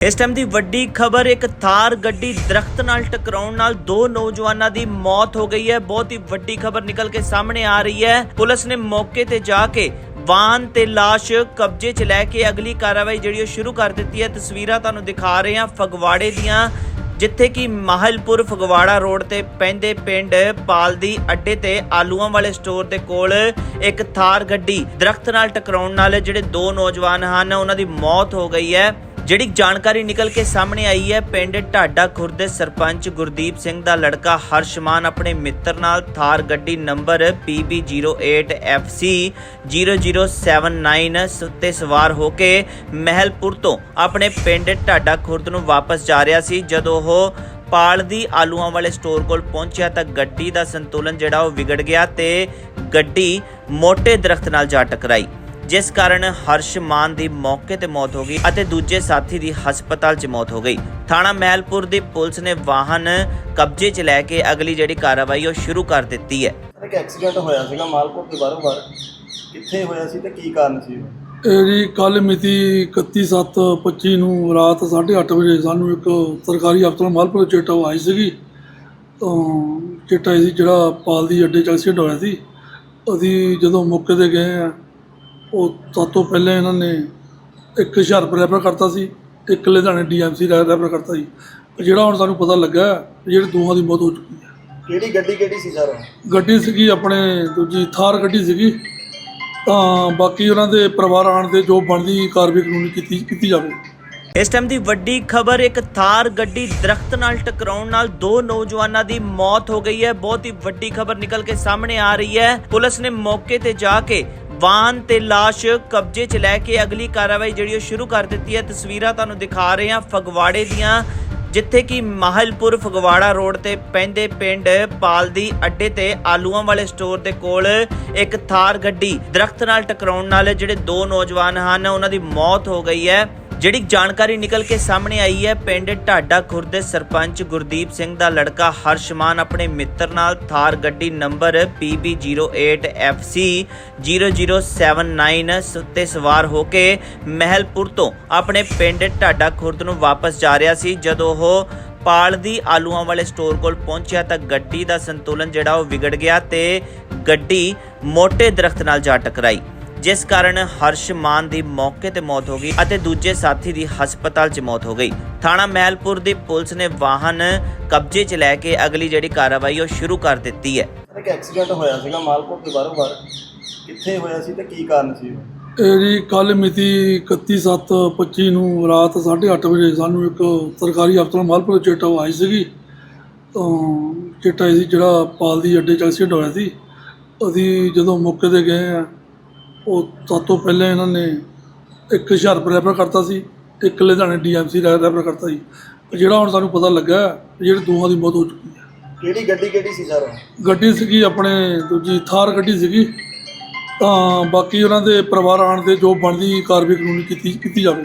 ਇਸ ਟਾਈਮ ਦੀ ਵੱਡੀ ਖਬਰ, ਇੱਕ ਥਾਰ ਗੱਡੀ ਦਰਖਤ ਨਾਲ ਟਕਰਾਉਣ ਨਾਲ ਦੋ ਨੌਜਵਾਨਾਂ ਦੀ ਮੌਤ ਹੋ ਗਈ ਹੈ। ਬਹੁਤ ਹੀ ਵੱਡੀ ਖਬਰ ਨਿਕਲ ਕੇ ਸਾਹਮਣੇ ਆ ਰਹੀ ਹੈ। ਪੁਲਿਸ ਨੇ ਮੌਕੇ ਤੇ ਜਾ ਕੇ ਵਾਹਨ ਤੇ ਲਾਸ਼ ਕਬਜ਼ੇ 'ਚ ਲੈ ਕੇ ਅਗਲੀ ਕਾਰਵਾਈ ਜਿਹੜੀ ਉਹ ਸ਼ੁਰੂ ਕਰ ਦਿੱਤੀ ਹੈ। ਤਸਵੀਰਾਂ ਤੁਹਾਨੂੰ ਦਿਖਾ ਰਹੇ ਹਾਂ ਫਗਵਾੜੇ ਦੀਆਂ, ਜਿੱਥੇ ਕਿ ਮਾਹਲਪੁਰ ਫਗਵਾੜਾ ਰੋਡ ਤੇ ਪੈਂਦੇ ਪਿੰਡ ਪਾਲਦੀ ਅੱਡੇ ਤੇ ਆਲੂਆਂ ਵਾਲੇ ਸਟੋਰ ਦੇ ਕੋਲ ਇੱਕ ਥਾਰ ਗੱਡੀ ਦਰਖਤ ਨਾਲ ਟਕਰਾਉਣ ਨਾਲ ਜਿਹੜੇ ਦੋ ਨੌਜਵਾਨ ਹਨ, ਉਹਨਾਂ ਦੀ ਮੌਤ ਹੋ ਗਈ ਹੈ। ਜਿਹੜੀ ਜਾਣਕਾਰੀ ਨਿਕਲ ਕੇ ਸਾਹਮਣੇ ਆਈ ਹੈ, ਪਿੰਡ ਢਾਡਾ ਖੁਰਦ ਦੇ ਸਰਪੰਚ ਗੁਰਦੀਪ ਸਿੰਘ ਦਾ ਲੜਕਾ ਹਰਸ਼ਮਾਨ ਆਪਣੇ ਮਿੱਤਰ ਨਾਲ ਥਾਰ ਗੱਡੀ ਨੰਬਰ PB08FC 0079 ਸ- ਤੇ ਸਵਾਰ ਹੋ ਕੇ ਮਹਿਲਪੁਰ ਤੋਂ ਆਪਣੇ ਪਿੰਡ ਢਾਡਾ ਖੁਰਦ ਨੂੰ ਵਾਪਸ ਜਾ ਰਿਹਾ ਸੀ। ਜਦੋਂ ਉਹ ਪਾਲ ਦੀ ਆਲੂਆਂ ਵਾਲੇ ਸਟੋਰ ਕੋਲ ਪਹੁੰਚਿਆ ਤਾਂ ਗੱਡੀ ਦਾ ਸੰਤੁਲਨ ਜਿਹੜਾ ਉਹ ਵਿਗੜ ਗਿਆ ਤੇ ਗੱਡੀ ਮੋٹے ਦਰਖਤ ਨਾਲ ਜਾ ਟਕਰਾਈ। ਜਿਸ ਕਾਰਨ ਹਰਸ਼ਮਾਨ ਦੀ ਮੌਕੇ ਤੇ ਮੌਤ ਹੋ ਗਈ ਅਤੇ ਦੂਜੇ ਸਾਥੀ ਦੀ ਹਸਪਤਾਲ 'ਚ ਮੌਤ ਹੋ ਗਈ। ਥਾਣਾ ਮਹਿਲਪੁਰ ਦੀ ਪੁਲਿਸ ਨੇ ਵਾਹਨ ਕਬਜ਼ੇ 'ਚ ਲੈ ਕੇ ਅਗਲੀ ਜਿਹੜੀ ਕਾਰਵਾਈ ਉਹ ਸ਼ੁਰੂ ਕਰ ਦਿੱਤੀ ਹੈ। ਇੱਕ ਐਕਸੀਡੈਂਟ ਹੋਇਆ ਸੀਗਾ ਮਾਲਪੁਰ ਦੇ ਬਾਹਰੋਂ ਬਾਹਰ। ਕਿੱਥੇ ਹੋਇਆ ਸੀ ਤੇ ਕੀ ਕਾਰਨ ਸੀ? ਉਹ? ਇਹ ਜੀ ਕੱਲ ਮਿਤੀ 31/7/25 ਨੂੰ ਰਾਤ 8:30 ਵਜੇ ਸਾਨੂੰ ਇੱਕ ਸਰਕਾਰੀ ਹਸਪਤਾਲ ਮਾਲਪੁਰ ਚੇਟਾ ਆਈ ਸੀਗੀ। ਤਾਂ ਚੇਟਾ ਸੀ ਜਿਹੜਾ ਪਾਲ ਦੀ ਅੱਡੇ ਚ ਐਕਸੀਡੈਂਟ ਹੋਇਆ ਸੀ। ਅਸੀਂ ਜਦੋਂ ਮੌਕੇ ਤੇ ਗਏ ਆ ਉਹ ਸਭ ਤੋਂ ਪਹਿਲਾਂ ਇਹਨਾਂ ਨੇ ਇੱਕ ਹੁਸ਼ਿਆਰਪੁਰ ਰੈਫਰ ਕਰਤਾ ਸੀ ਇੱਕ ਲੁਧਿਆਣੇ ਡੀਐਮਸੀ ਰੈਫਰ ਕਰਤਾ ਸੀ ਜਿਹੜਾ ਹੁਣ ਸਾਨੂੰ ਪਤਾ ਲੱਗਾ ਵੀ ਜਿਹੜੇ ਦੋਹਾਂ ਦੀ ਮੌਤ ਹੋ ਚੁੱਕੀ ਹੈ। ਕਿਹੜੀ ਗੱਡੀ ਕਿਹੜੀ ਸੀ ਸਰ? ਗੱਡੀ ਸੀਗੀ ਆਪਣੇ ਦੂਜੀ ਥਾਰ ਗੱਡੀ ਸੀਗੀ। ਤਾਂ ਬਾਕੀ ਉਹਨਾਂ ਦੇ ਪਰਿਵਾਰ ਆਣ ਦੇ ਜੋ ਬਣਦੀ ਕਾਰਵਾਈ ਕਾਨੂੰਨੀ ਕੀਤੀ ਕੀਤੀ ਜਾਵੇ। ਇਸ ਟਾਈਮ ਦੀ ਵੱਡੀ ਖਬਰ ਇੱਕ ਥਾਰ ਗੱਡੀ ਦਰਖਤ ਨਾਲ ਟਕਰਾਉਣ ਨਾਲ ਦੋ ਨੌਜਵਾਨਾਂ ਦੀ ਮੌਤ ਹੋ ਗਈ ਹੈ। ਬਹੁਤ ਹੀ ਵੱਡੀ ਖਬਰ ਨਿਕਲ ਕੇ ਸਾਹਮਣੇ ਆ ਰਹੀ ਹੈ। ਪੁਲਿਸ ਨੇ ਮੌਕੇ ਤੇ ਜਾ ਕੇ ਵਾਹਨ ਤੇ ਲਾਸ਼ ਕਬਜ਼ੇ 'ਚ ਲੈ ਕੇ ਅਗਲੀ ਕਾਰਵਾਈ ਜਿਹੜੀ ਉਹ ਸ਼ੁਰੂ ਕਰ ਦਿੱਤੀ ਹੈ। ਤਸਵੀਰਾਂ ਤੁਹਾਨੂੰ ਦਿਖਾ ਰਹੇ ਹਾਂ ਫਗਵਾੜੇ ਦੀਆਂ, ਜਿੱਥੇ ਕਿ ਮਾਹਲਪੁਰ ਫਗਵਾੜਾ ਰੋਡ ਤੇ ਪੈਂਦੇ ਪਿੰਡ ਪਾਲਦੀ ਅੱਡੇ ਤੇ ਆਲੂਆਂ ਵਾਲੇ ਸਟੋਰ ਦੇ ਕੋਲ ਇੱਕ ਥਾਰ ਗੱਡੀ ਦਰਖਤ ਨਾਲ ਟਕਰਾਉਣ ਨਾਲ ਜਿਹੜੇ ਦੋ ਨੌਜਵਾਨ ਹਨ, ਉਹਨਾਂ ਦੀ ਮੌਤ ਹੋ ਗਈ ਹੈ। ਜਿਹੜੀ ਜਾਣਕਾਰੀ ਨਿਕਲ ਕੇ ਸਾਹਮਣੇ ਆਈ ਹੈ, ਪਿੰਡ ਢਾਡਾ ਖੁਰਦ ਦੇ ਸਰਪੰਚ ਗੁਰਦੀਪ ਸਿੰਘ ਦਾ ਲੜਕਾ ਹਰਸ਼ਮਾਨ ਆਪਣੇ ਮਿੱਤਰ ਨਾਲ ਥਾਰ ਗੱਡੀ ਨੰਬਰ PB08FC 0079 ਸ- ਤੇ ਸਵਾਰ ਹੋ ਕੇ ਮਹਿਲਪੁਰ ਤੋਂ ਆਪਣੇ ਪਿੰਡ ਢਾਡਾ ਖੁਰਦ ਨੂੰ ਵਾਪਸ ਜਾ ਰਿਹਾ ਸੀ। ਜਦੋਂ ਉਹ ਪਾਲ ਦੀ ਆਲੂਆਂ ਵਾਲੇ ਸਟੋਰ ਕੋਲ ਪਹੁੰਚਿਆ ਤਾਂ ਗੱਡੀ ਦਾ ਸੰਤੁਲਨ ਜਿਹੜਾ ਉਹ ਵਿਗੜ ਗਿਆ ਤੇ ਗੱਡੀ ਮੋٹے ਦਰਖਤ ਨਾਲ ਜਾ ਟਕਰਾਈ। ਜਿਸ ਕਾਰਨ ਹਰਸ਼ਮਾਨ ਦੀ ਮੌਕੇ ਤੇ ਮੌਤ ਹੋ ਗਈ ਅਤੇ ਦੂਜੇ ਸਾਥੀ ਦੀ ਹਸਪਤਾਲ 'ਚ ਮੌਤ ਹੋ ਗਈ। ਥਾਣਾ ਮਹਿਲਪੁਰ ਦੀ ਪੁਲਿਸ ਨੇ ਵਾਹਨ ਕਬਜ਼ੇ 'ਚ ਲੈ ਕੇ ਅਗਲੀ ਜਿਹੜੀ ਕਾਰਵਾਈ ਉਹ ਸ਼ੁਰੂ ਕਰ ਦਿੱਤੀ ਹੈ। ਇੱਕ ਐਕਸੀਡੈਂਟ ਹੋਇਆ ਸੀਗਾ ਮਾਲਪੁਰ ਦੇ ਬਾਹਰੋਂ ਬਾਹਰ। ਕਿੱਥੇ ਹੋਇਆ ਸੀ ਤੇ ਕੀ ਕਾਰਨ ਸੀ? ਇਹ ਜੀ ਕੱਲ ਮਿਤੀ 31/7/25 ਨੂੰ ਰਾਤ 8:30 ਵਜੇ ਸਾਨੂੰ ਇੱਕ ਸਰਕਾਰੀ ਹਸਪਤਾਲ ਮਾਲਪੁਰ ਚੇਟਾ ਆਈ ਸੀਗੀ। ਤਾਂ ਚੇਟਾ ਸੀ ਜਿਹੜਾ ਪਾਲ ਦੀ ਅੱਡੇ ਚ ਐਕਸੀਡੈਂਟ ਹੋਇਆ ਸੀ। ਅਸੀਂ ਜਦੋਂ ਮੌਕੇ ਤੇ ਗਏ ਆ ਉਹ ਸਭ ਤੋਂ ਪਹਿਲਾਂ ਇਹਨਾਂ ਨੇ ਇੱਕ ਹੁਸ਼ਿਆਰਪੁਰ ਰੈਫਰ ਕਰਤਾ ਸੀ ਇੱਕ ਲੁਧਿਆਣੇ ਡੀਐਮਸੀ ਰੈਫਰ ਕਰਤਾ ਸੀ ਜਿਹੜਾ ਹੁਣ ਸਾਨੂੰ ਪਤਾ ਲੱਗਾ ਜਿਹੜੇ ਦੋਹਾਂ ਦੀ ਮੌਤ ਹੋ ਚੁੱਕੀ ਹੈ। ਕਿਹੜੀ ਗੱਡੀ ਕਿਹੜੀ ਸੀ ਸਰ? ਗੱਡੀ ਸੀਗੀ ਆਪਣੇ ਦੂਜੀ ਥਾਰ ਗੱਡੀ ਸੀਗੀ। ਤਾਂ ਬਾਕੀ ਉਹਨਾਂ ਦੇ ਪਰਿਵਾਰ ਆਣ ਦੇ ਜੋ ਬਣਦੀ ਕਾਰਵਾਈ ਕਾਨੂੰਨੀ ਕੀਤੀ ਕੀਤੀ ਜਾਵੇ।